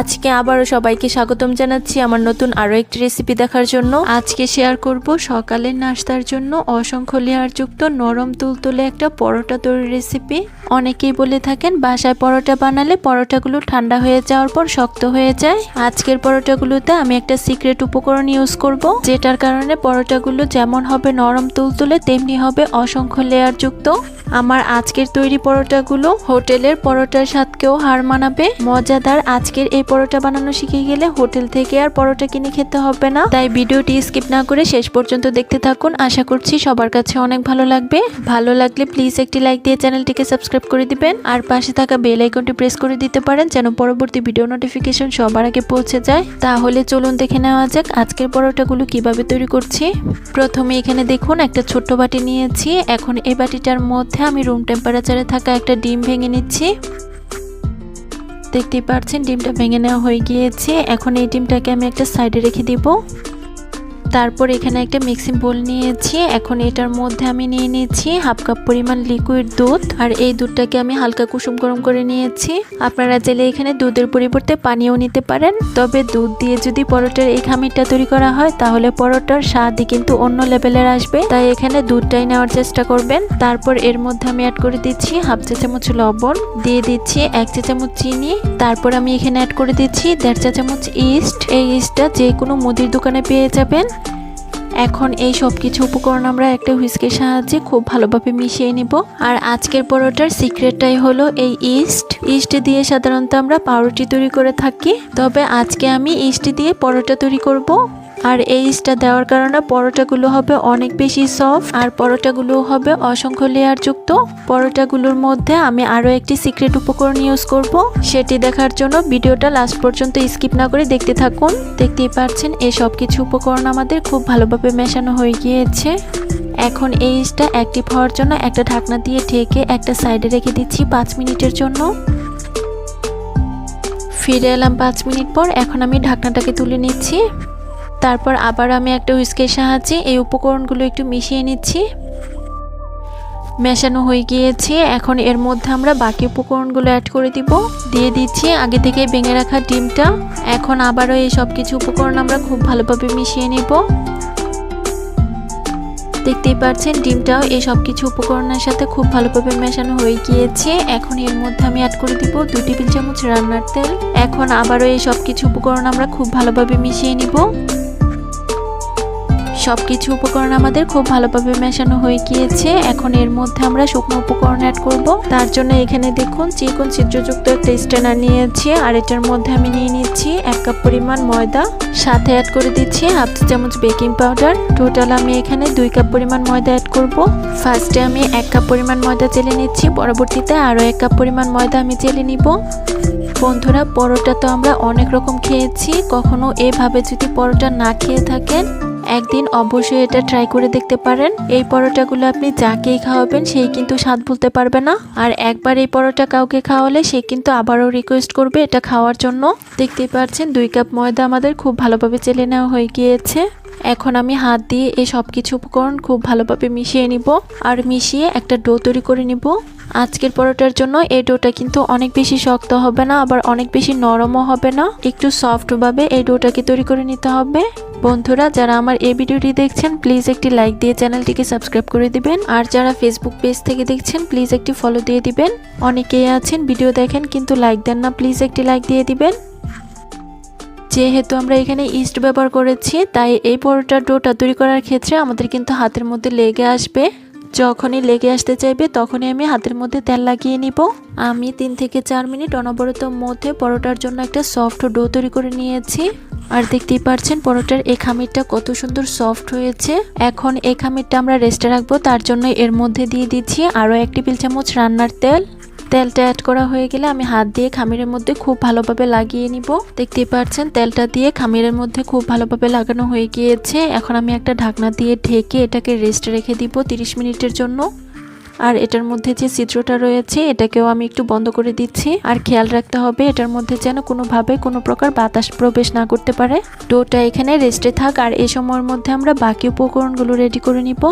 আজকে আবারও সবাইকে স্বাগতম জানাচ্ছি আমার নতুন আরও একটি রেসিপি দেখার জন্য। আজকে শেয়ার করব সকালের নাস্তার জন্য অসংখ্য লেয়ারযুক্ত নরম তুলতুলে একটা পরোটা তৈরির রেসিপি অনেকেই বলে থাকেন, বাসায় পরোটা বানালে পরোটাগুলো ঠান্ডা হয়ে যাওয়ার পর শক্ত হয়ে যায়। আজকের পরোটাগুলোতে আমি একটা সিক্রেট উপকরণ ইউজ করব, যেটার কারণে পরোটাগুলো যেমন হবে নরম তুলতুলে, তেমনি হবে অসংখ্য লেয়ারযুক্ত। আমার আজকের তৈরি পরোটাগুলো হোটেলের পরোটার স্বাদকেও হার মানাবে। মজাদার আজকের এই পরোটা বানানো শিখে গেলে হোটেল থেকে আর পরোটা কিনে খেতে হবে না। তাই ভিডিওটি স্কিপ না করে শেষ পর্যন্ত দেখতে থাকুন। আশা করছি সবার কাছে অনেক ভালো লাগবে। ভালো লাগলে প্লিজ একটি লাইক দিয়ে চ্যানেলটিকে সাবস্ক্রাইব করে দিবেন। আর পাশে থাকা বেল আইকনটি প্রেস করে দিতে পারেন যেন পরবর্তী ভিডিও নোটিফিকেশন সবার আগে পৌঁছে যায়। তাহলে চলুন দেখে নেওয়া যাক আজকের পরোটাগুলো কীভাবে তৈরি করছি। প্রথমে এখানে দেখুন একটা ছোট্ট বাটি নিয়েছি। এখন এই বাটিটার মধ্যে আমি রুম টেম্পারেচারে থাকা একটা ডিম ভেঙে নিচ্ছি। দেখতেই পাচ্ছেন ডিমটা ভেঙে নেওয়া হয়ে গিয়েছে। এখন এই ডিমটাকে আমি একটা সাইডে রেখে দিব। তারপর এখানে একটা মিক্সিং বোল নিয়েছি। এখন এটার মধ্যে আমি নিয়ে নিয়েছি হাফ কাপ পরিমাণ লিকুইড দুধ। আর এই দুধটাকে আমি হালকা কুসুম গরম করে নিয়েছি। আপনারা চাইলে এখানে দুধের পরিবর্তে পানিও নিতে পারেন। তবে দুধ দিয়ে যদি পরোটার এই খামিরটা তৈরি করা হয়, তাহলে পরোটার স্বাদই কিন্তু অন্য লেভেলের আসবে। তাই এখানে দুধটাই নেওয়ার চেষ্টা করবেন। তারপর এর মধ্যে আমি অ্যাড করে দিচ্ছি হাফ চা চামচ লবণ। দিয়ে দিচ্ছি এক চা চামচ চিনি। তারপর আমি এখানে অ্যাড করে দিচ্ছি দেড় চা চামচ ইস্ট এই ইস্টটা যে কোনো মুদির দোকানে পেয়ে যাবেন। এখন এই সব কিছু উপকরণ আমরা একটা হুইস্কের সাহায্যে খুব ভালোভাবে মিশিয়ে নিব। আর আজকের পরোটার সিক্রেটটাই হলো এই ইস্ট। ইস্ট দিয়ে সাধারণত আমরা পাউরুটি তৈরি করে থাকি। তবে আজকে আমি ইস্ট দিয়ে পরোটা তৈরি করব। আর এই দেওয়ার কারণে পরোটাগুলো হবে অনেক বেশি সফট, আর পরোটাগুলো হবে অসংখ্য লেয়ারযুক্ত পরোটাগুলোর মধ্যে আমি আরও একটি সিক্রেট উপকরণ ইউজ করব, সেটি দেখার জন্য ভিডিওটা লাস্ট পর্যন্ত স্কিপ না করে দেখতে থাকুন। দেখতেই পাচ্ছেন এই সব কিছু উপকরণ আমাদের খুব ভালোভাবে মেশানো হয়ে গিয়েছে। এখন এই অ্যাক্টিভ হওয়ার জন্য একটা ঢাকনা দিয়ে ঢেকে একটা সাইডে রেখে দিচ্ছি পাঁচ মিনিটের জন্য। ফিরে এলাম পাঁচ মিনিট পর, এখন আমি ঢাকনাটাকে তুলে নিচ্ছি। তারপর আবার আমি একটা হুইস্কের সাহায্যে এই উপকরণগুলো একটু মিশিয়ে নিচ্ছি। মেশানো হয়ে গিয়েছে। এখন এর মধ্যে আমরা বাকি উপকরণগুলো অ্যাড করে দিব। দিয়ে দিচ্ছি আগে থেকে ভেঙে রাখা ডিমটা। এখন আবারও এই সব কিছু উপকরণ আমরা খুব ভালোভাবে মিশিয়ে নিব। দেখতেই পাচ্ছেন, ডিমটাও এই সব কিছু উপকরণের সাথে খুব ভালোভাবে মেশানো হয়ে গিয়েছে। এখন এর মধ্যে আমি অ্যাড করে দিব দুই টেবিল চামচ রান্নার তেল। এখন আবারও এই সব কিছু উপকরণ আমরা খুব ভালোভাবে মিশিয়ে নিব। সব কিছু উপকরণ আমাদের খুব ভালোভাবে মেশানো হয়ে গিয়েছে। এখন এর মধ্যে আমরা শুকনো উপকরণ অ্যাড করব। তার জন্য এখানে দেখুন, চিকন ছিদ্রযুক্ত একটা স্ট্যানার নিয়েছি। আর এটার মধ্যে আমি নিয়ে নিচ্ছি এক কাপ পরিমাণ ময়দা। সাথে অ্যাড করে দিচ্ছি হাফ চামচ বেকিং পাউডার টোটাল আমি এখানে দুই কাপ পরিমাণ ময়দা অ্যাড করব। ফার্স্টে আমি এক কাপ পরিমাণ ময়দা চেলে নিচ্ছি। পরবর্তীতে আরও এক কাপ পরিমাণ ময়দা আমি চেলে নিব। বন্ধুরা, পরোটা তো আমরা অনেক রকম খেয়েছি। কখনো এভাবে যদি পরোটা না খেয়ে থাকেন একদিন অবশ্যই এটা ট্রাই করে দেখতে পারেন। এই পরোটাগুলো আপনি যাকেই খাওয়াবেন, সেই কিন্তু স্বাদ ভুলতে পারবে না। আর একবার এই পরোটা কাউকে খাওয়ালে, সে কিন্তু আবারও রিকোয়েস্ট করবে এটা খাওয়ার জন্য। দেখতেই পাচ্ছেন, দুই কাপ ময়দা আমাদের খুব ভালোভাবে চেলে নেওয়া হয়ে গিয়েছে। এখন আমি হাত দিয়ে এই সব কিছু উপকরণ খুব ভালোভাবে মিশিয়ে নিব আর মিশিয়ে একটা ডো তৈরি করে নিব। আজকের পরোটার জন্য এই ডোটা কিন্তু অনেক বেশি শক্ত হবে না, আবার অনেক বেশি নরমও হবে না। একটু সফটভাবে এই ডোটাকে তৈরি করে নিতে হবে। বন্ধুরা, যারা আমার এই ভিডিওটি দেখছেন, প্লিজ একটি লাইক দিয়ে চ্যানেলটিকে সাবস্ক্রাইব করে দিবেন। আর যারা ফেসবুক পেজ থেকে দেখছেন, প্লিজ একটি ফলো দিয়ে দিবেন। অনেকেই আছেন, ভিডিও দেখেন, কিন্তু লাইক দেন না, প্লিজ একটি লাইক দিয়ে দিবেন। যেহেতু আমরা এখানে ইস্ট ব্যবহার করেছি, তাই এই পরোটার ডোটা তৈরি করার ক্ষেত্রে আমাদের কিন্তু হাতের মধ্যে লেগে আসবে। যখনই লেগে আসতে চাইবে, তখনই আমি হাতের মধ্যে তেল লাগিয়ে নিব। আমি তিন থেকে চার মিনিট অনবরত মধ্যে পরোটার জন্য একটা সফট ডো তৈরি করে নিয়েছি। আর দেখতেই পাচ্ছেন পরোটার এই খামিরটা কত সুন্দর সফট হয়েছে। এখন এই খামিরটা আমরা রেস্টে রাখব, তার জন্য এর মধ্যে দিয়ে দিচ্ছি আরও এক টেবিল চামচ রান্নার তেল। তেলটা অ্যাড করা হয়ে গেলে আমি হাত দিয়ে খামিরের মধ্যে খুব ভালোভাবে লাগিয়ে নিব। দেখতেই পাচ্ছেন তেলটা দিয়ে খামিরের মধ্যে খুব ভালোভাবে লাগানো হয়ে গিয়েছে। এখন আমি একটা ঢাকনা দিয়ে ঢেকে এটাকে রেস্ট রেখে দিব 30 মিনিটের জন্য। আর এটার মধ্যে যে ছিদ্রটা রয়েছে, এটাকেও আমি একটু বন্ধ করে দিচ্ছি। আর খেয়াল রাখতে হবে, এটার মধ্যে যেন কোনোভাবে কোনো প্রকার বাতাস প্রবেশ না করতে পারে। ডোটা এখানে রেস্টে থাক, আর এই সময়ের মধ্যে আমরা বাকি উপকরণগুলো রেডি করে নিব।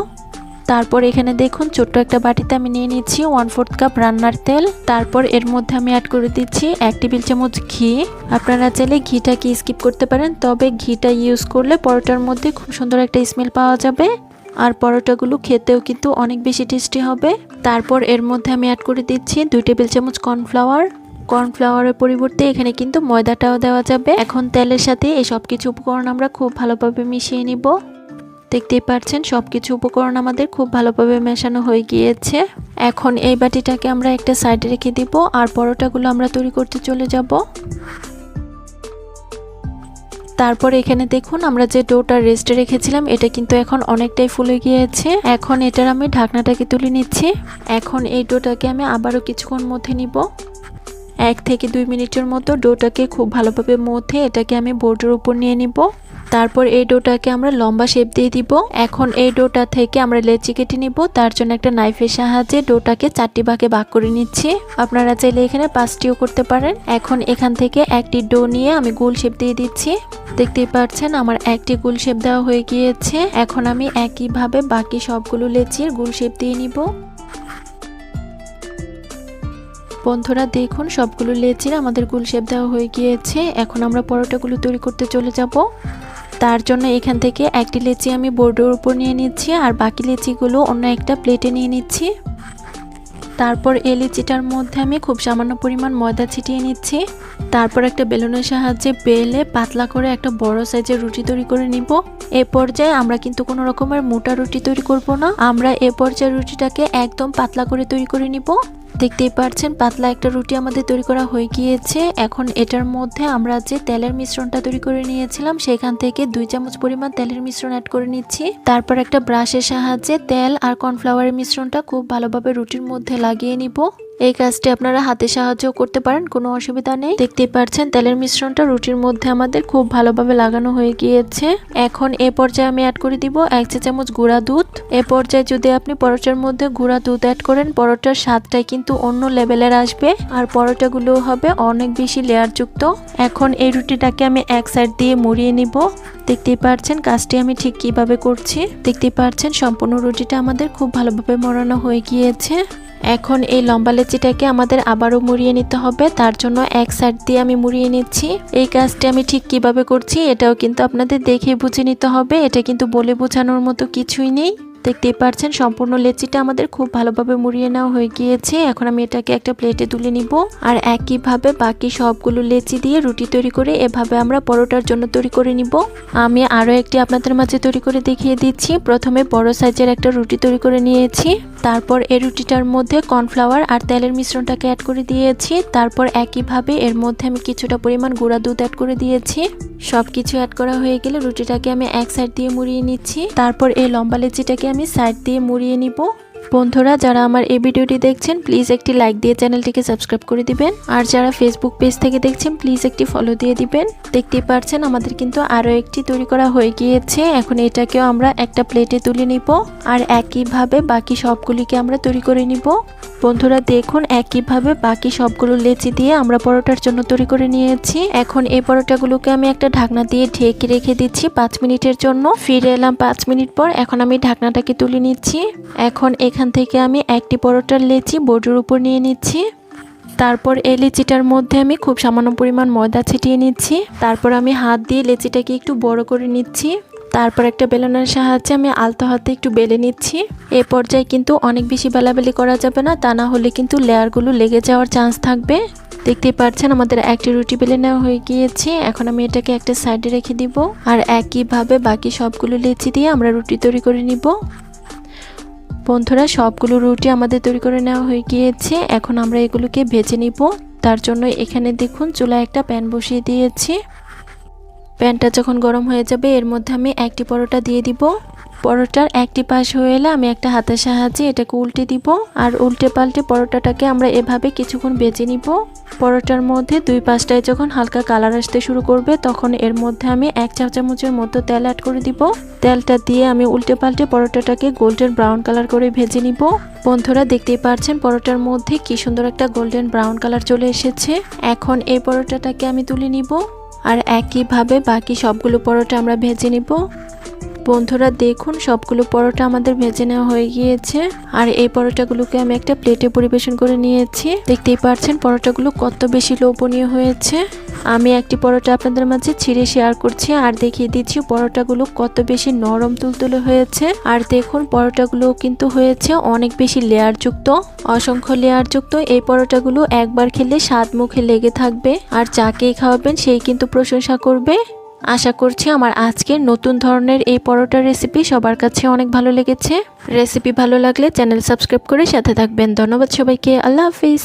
তারপর এখানে দেখুন, ছোট্ট একটা বাটিতে আমি নিয়ে নিচ্ছি ওয়ান ফোর্থ কাপ রান্নার তেল। তারপর এর মধ্যে আমি অ্যাড করে দিচ্ছি এক টেবিল চামচ ঘি। আপনারা চাইলে ঘিটাকে স্কিপ করতে পারেন, তবে ঘিটা ইউজ করলে পরোটার মধ্যে খুব সুন্দর একটা স্মেল পাওয়া যাবে। আর পরোটাগুলো খেতেও কিন্তু অনেক বেশি টেস্টি হবে। তারপর এর মধ্যে আমি অ্যাড করে দিচ্ছি দুই টেবিল চামচ কর্নফ্লাওয়ার কর্নফ্লাওয়ারের পরিবর্তে এখানে কিন্তু ময়দাটাও দেওয়া যাবে। এখন তেলের সাথে এই সব কিছু উপকরণ আমরা খুব ভালোভাবে মিশিয়ে নিব। দেখতেই পাচ্ছেন সব কিছু উপকরণ আমাদের খুব ভালোভাবে মেশানো হয়ে গিয়েছে। এখন এই বাটিটাকে আমরা একটা সাইডে রেখে দিব, আর পরোটাগুলো আমরা তৈরি করতে চলে যাব। তারপর এখানে দেখুন, আমরা যে ডোটা রেস্টে রেখেছিলাম, এটা কিন্তু এখন অনেকটাই ফুলে গিয়েছে। এখন এটার আমি ঢাকনাটাকে তুলে নিচ্ছি। এখন এই ডোটাকে আমি আবারও কিছুক্ষণ মধ্যে নিব। এক থেকে দুই মিনিটের মতো ডোটাকে খুব ভালোভাবে মধ্যে এটাকে আমি বোর্ডের উপর নিয়ে নিব। তারপর এই ডোটাকে আমরা লম্বা শেপ দিয়ে দিব। এখন এই ডোটা থেকে আমরা লেচি কেটে নিব। তার জন্য একটা নাইফের সাহায্যে ডোটাকে চারটি ভাগে ভাগ করে নিচ্ছি। আপনারা চাইলে এখানে পাঁচটিও করতে পারেন। এখন এখান থেকে একটি ডো নিয়ে আমি গোল শেপ দিয়ে দিচ্ছি। দেখতেই পাচ্ছেন আমার একটি গোল শেপ দেওয়া হয়ে গিয়েছে। এখন আমি একইভাবে বাকি সবগুলো লেচির গোল শেপ দিয়ে নিব। বন্ধুরা, দেখুন, সবগুলো লেচির আমাদের গোল শেপ দেওয়া হয়ে গিয়েছে। এখন আমরা পরোটাগুলো তৈরি করতে চলে যাব। তার জন্য এখান থেকে একটি লেচি আমি বোর্ডের উপর নিয়ে নিচ্ছি, আর বাকি লেচিগুলো অন্য একটা প্লেটে নিয়ে নিচ্ছি। তারপর এই লিচিটার মধ্যে আমি খুব সামান্য পরিমাণ ময়দা ছিটিয়ে নিচ্ছি। তারপর একটা বেলুনের সাহায্যে বেলে পাতলা করে একটা বড় সাইজের রুটি তৈরি করে নিব। এ পর্যায়ে আমরা কিন্তু কোনো রকমের মোটা রুটি তৈরি করব না। আমরা এ পর্যায়ে রুটিটাকে একদম পাতলা করে তৈরি করে নিব। দেখতেই পাচ্ছেন পাতলা একটা রুটি আমাদের তৈরি করা হয়ে গিয়েছে। এখন এটার মধ্যে আমরা যে তেলের মিশ্রণটা তৈরি করে নিয়েছিলাম, সেখান থেকে দুই চামচ পরিমাণ তেলের মিশ্রণ অ্যাড করে নিচ্ছি। তারপর একটা ব্রাশের সাহায্যে তেল আর কর্নফ্লাওয়ারের মিশ্রণটা খুব ভালোভাবে রুটির মধ্যে লাগিয়ে নিব। এই কাজটি আপনারা হাতে সাহায্য করতে পারেন, কোনো অসুবিধা নেই। দেখতেই পাচ্ছেন তেলের মিশ্রণটা রুটির মধ্যে আমাদের খুব ভালোভাবে লাগানো হয়ে গিয়েছে। এখন এ পর্যায়ে আমি অ্যাড করে দিব এক চা চামচ গুঁড়া দুধ। এ পর্যায়ে যদি আপনি পরোটার মধ্যে গুঁড়া দুধ অ্যাড করেন, পরোটার স্বাদটাই কিন্তু অন্য লেভেলের আসবে। আর পরোটাগুলো হবে অনেক বেশি লেয়ারযুক্ত। এখন এই রুটিটাকে আমি এক সাইড দিয়ে মুড়িয়ে নিব। দেখতেই পাচ্ছেন কাজটি আমি ঠিক কীভাবে করছি। দেখতেই পাচ্ছেন সম্পূর্ণ রুটিটা আমাদের খুব ভালোভাবে মরানো হয়ে গিয়েছে। এখন এই লম্বা লেচিটাকে আমাদের আবারও মুড়িয়ে নিতে হবে। তার জন্য এক সাইড দিয়ে আমি মুড়িয়ে নিচ্ছি। এই কাজটি আমি ঠিক কীভাবে করছি এটাও কিন্তু আপনাদের দেখে বুঝে নিতে হবে। এটা কিন্তু বলে বোঝানোর মতো কিছুই নেই। দেখতেই পাচ্ছেন সম্পূর্ণ লেচিটা আমাদের খুব ভালোভাবে মুড়িয়ে নেওয়া হয়ে গিয়েছে। এখন আমি এটাকে একটা প্লেটে তুলে নিব। আর একইভাবে বাকি সবগুলো লেচি দিয়ে রুটি তৈরি করে এভাবে আমরা পরোটার জন্য তৈরি করে নিব। আমি আরও একটি আপনাদের মাঝে তৈরি করে দেখিয়ে দিচ্ছি। প্রথমে বড় সাইজের একটা রুটি তৈরি করে নিয়েছি। তারপর এই রুটিটার মধ্যে কর্নফ্লাওয়ার আর তেলের মিশ্রণটাকে অ্যাড করে দিয়েছি। তারপর একইভাবে এর মধ্যে আমি কিছুটা পরিমাণ গুঁড়া দুধ অ্যাড করে দিয়েছি। সব কিছু অ্যাড করা হয়ে গেলে রুটিটাকে আমি এক সাইড দিয়ে মুড়িয়ে নিচ্ছি। তারপর এই লম্বা লেচিটাকে আমি সাইড দিয়ে মুড়িয়ে নিব। বন্ধুরা, যারা আমার এই ভিডিওটি দেখছেন প্লিজ একটি লাইক দিয়ে চ্যানেলটিকে সাবস্ক্রাইব করে দিবেন। আর যারা ফেসবুক পেজ থেকে দেখছেন প্লিজ একটি ফলো দিয়ে দিবেন। দেখতেই পারছেন, আমাদের কিন্তু আরও একটি তৈরি করা হয়ে গিয়েছে। এখন এটাকেও আমরা একটা প্লেটে তুলে নিব। আর একইভাবে বাকি সবগুলিকে আমরা তৈরি করে নিব। বন্ধুরা দেখুন একইভাবে বাকি সবগুলো লেচি দিয়ে আমরা পরোটার জন্য তৈরি করে নিয়েছি। এখন এই পরোটাগুলোকে আমি একটা ঢাকনা দিয়ে ঢেকে রেখে দিচ্ছি পাঁচ মিনিটের জন্য। ফিরে এলাম পাঁচ মিনিট পর, এখন আমি ঢাকনাটাকে তুলে নিচ্ছি। এখন এখান থেকে আমি একটি পরোটার লেচি বোর্ডের উপর নিয়ে নিচ্ছি। তারপর এই লিচিটার মধ্যে আমি খুব সামান্য পরিমাণ ময়দা ছিটিয়ে নিচ্ছি। তারপর আমি হাত দিয়ে লেচিটাকে একটু বড় করে নিচ্ছি। তারপর একটা বেলনের সাহায্যে আমি আলতো হাতে একটু বেলে নিচ্ছি। এ পর্যায়ে কিন্তু অনেক বেশি বেলাবেলি করা যাবে না, তা না হলে কিন্তু লেয়ারগুলো লেগে যাওয়ার চান্স থাকবে। দেখতেই পাচ্ছেন আমাদের একটি রুটি বেলে নেওয়া হয়ে গিয়েছে, এখন আমি এটাকে একটা সাইডে রেখে দিব। আর একইভাবে বাকি সবগুলো লেচি দিয়ে আমরা রুটি তৈরি করে নিব। বন্ধুরা, সবগুলো রুটি আমাদের তৈরি করে নেওয়া হয়ে গিয়েছে, এখন আমরা এগুলোকে ভেজে নিব। তার জন্য এখানে দেখুন চুলায় একটা প্যান বসিয়ে দিয়েছি। প্যানটা যখন গরম হয়ে যাবে, এর মধ্যে আমি একটি পরোটা দিয়ে দিব। পরোটার একটি পাশ হয়ে এলে আমি একটা হাতের সাহায্যে এটাকে উল্টে দিব। আর উল্টে পাল্টে পরোটাটাকে আমরা এভাবে কিছুক্ষণ বেজে নিব। পরোটার মধ্যে দুই পাশটায় যখন হালকা কালার আসতে শুরু করবে, তখন এর মধ্যে আমি এক চা চামচের মতো তেল অ্যাড করে দিব। তেলটা দিয়ে আমি উল্টে পাল্টে পরোটাটাকে গোল্ডেন ব্রাউন কালার করে ভেজে নিব। বন্ধুরা, দেখতেই পারছেন পরোটার মধ্যে কি সুন্দর একটা গোল্ডেন ব্রাউন কালার চলে এসেছে। এখন এই পরোটাটাকে আমি তুলে নিব। আর একইভাবে বাকি সবগুলো পরোটা আমরা ভেজে নিব। বন্ধুরা, দেখুন, সবগুলো পরোটা আমাদের ভেজে নেওয়া হয়ে গিয়েছে। আর এই পরোটাগুলোকে আমি একটা প্লেটে পরিবেশন করে নিয়েছি। দেখতেই পাচ্ছেন, পরোটাগুলো কত বেশি লোভনীয় হয়েছে। আমি একটি পরোটা আপনাদের মাঝে ছিঁড়ে শেয়ার করছি আর দেখিয়ে দিচ্ছি পরোটাগুলো কত বেশি নরম তুলতুলে হয়েছে। আর দেখুন পরোটাগুলো কিন্তু হয়েছে অনেক বেশি লেয়ারযুক্ত। অসংখ্য লেয়ারযুক্ত এই পরোটাগুলো একবার খেলে স্বাদ মুখে লেগে থাকবে। আর যাকেই খাওয়াবেন সেই কিন্তু প্রশংসা করবে। আশা করছি আমার আজকের নতুন ধরনের এই পরোটার রেসিপি সবার কাছে অনেক ভালো লেগেছে। রেসিপি ভালো লাগলে চ্যানেল সাবস্ক্রাইব করে সাথে থাকবেন। ধন্যবাদ সবাইকে। আল্লাহ হাফিজ।